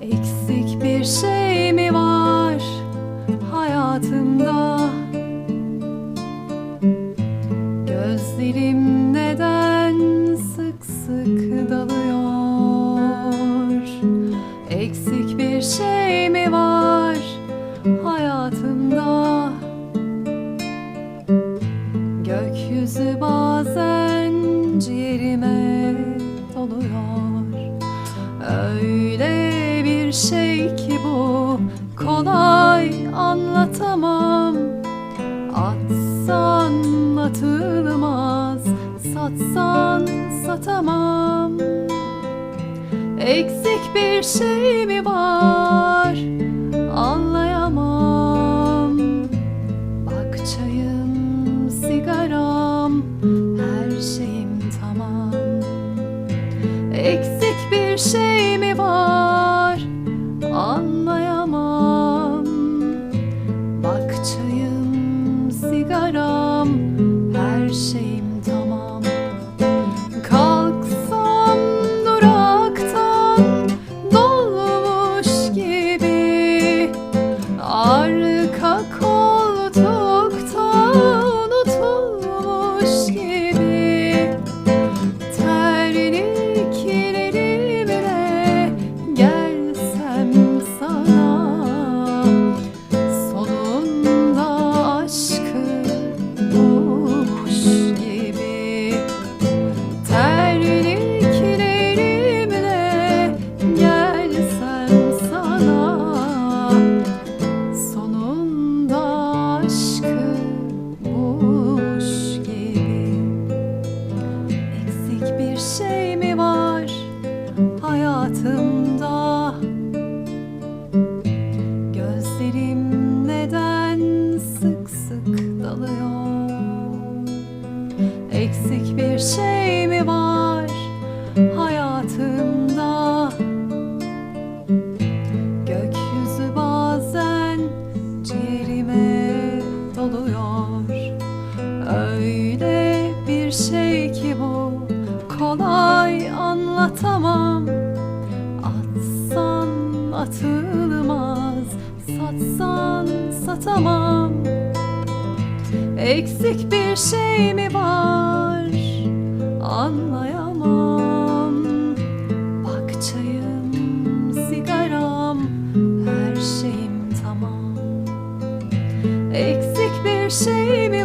Eksik bir şey mi var hayatımda? Gözlerim neden sık sık Eksik bir şey mi var hayatımda? Gökyüzü bazen ciğerime doluyor. Öyle bir şey ki bu kolay anlatamam Atsan atılmaz satsan satamam Eksik bir şey mi var? Anlayamam. Bak çayım sigaram her şeyim tamam. Eksik bir şey mi var? Anlayamam. Bak çayım sigaram her şeyim Eksik bir şey mi var hayatımda? Gökyüzü bazen ciğerime doluyor. Öyle bir şey ki bu kolay anlatamam Atsan atılmaz satsan satamam Eksik bir şey mi var? Anlayamam. Bak çayım, sigaram, her şeyim tamam. Eksik bir şey mi